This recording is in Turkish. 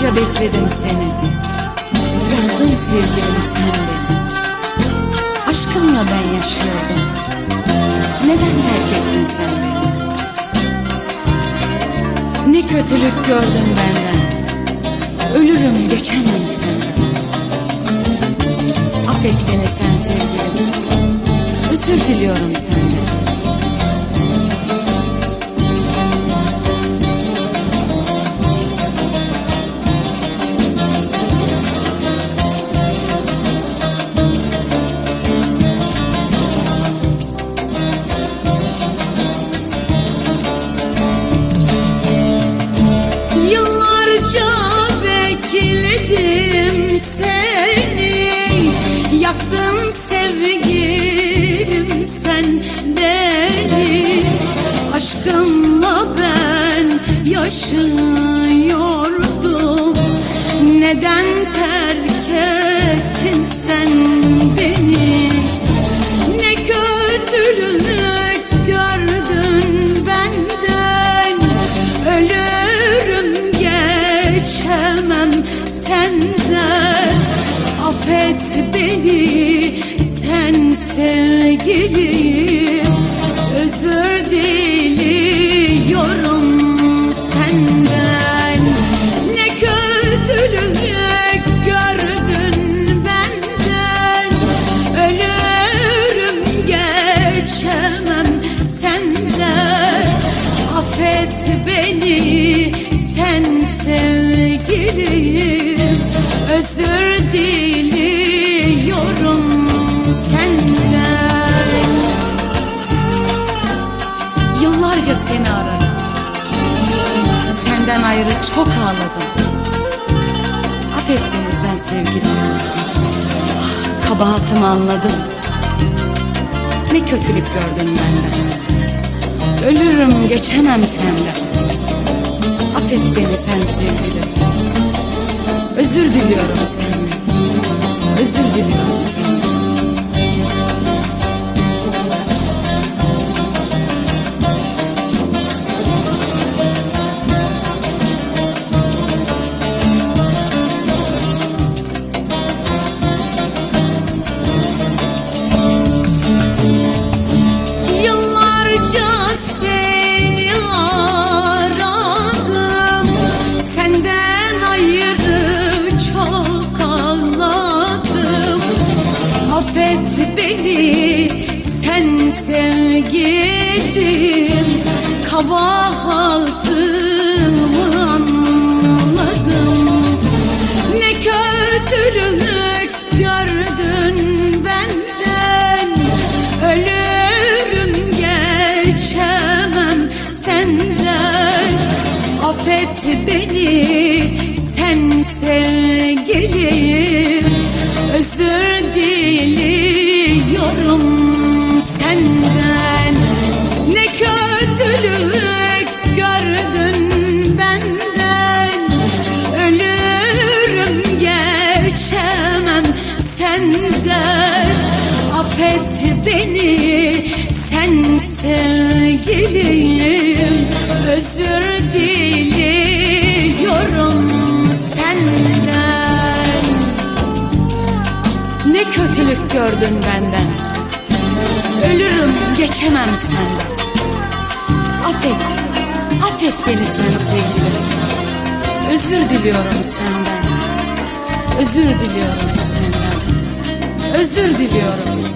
Yıllarca bekledim seni. Yandın sevgilim sen beni. Aşkınla ben yaşıyordum. Neden terk ettin sen beni? Ne kötülük gördün benden. Ölürüm geçemem senden. Affet beni sen sevgilim. Özür diliyorum senden ben yaşıyordum. Neden terk ettin sen beni? Ne kötülük gördün benden. Ölürüm geçemem senden. Affet beni sen sevgilim Özür diliyorum Özür diliyorum senden. Yıllarca seni aradım. Senden ayrı çok ağladım. Affet beni sen sevgilim. Ah, Kabahatimi anladım Ne kötülük gördün benden. Ölürüm geçemem senden. Affet beni sen sevgilim Özür diliyorum senden. Özür diliyorum senden. Yıllarca seni beni sen sevgilim. Kabahatımı anladım. Ne kötülük gördün benden. Ölürüm geçemem senden. Affet beni sen sevgilim. Özür diliyorum senden. Ne kötülük gördün benden. Ölürüm geçemem senden. Affet beni sen sevgilim. Özür gördün benden. Ölürüm geçemem senden. Affet, affet beni sen sevgilim. Özür diliyorum senden. Özür diliyorum senden. Özür diliyorum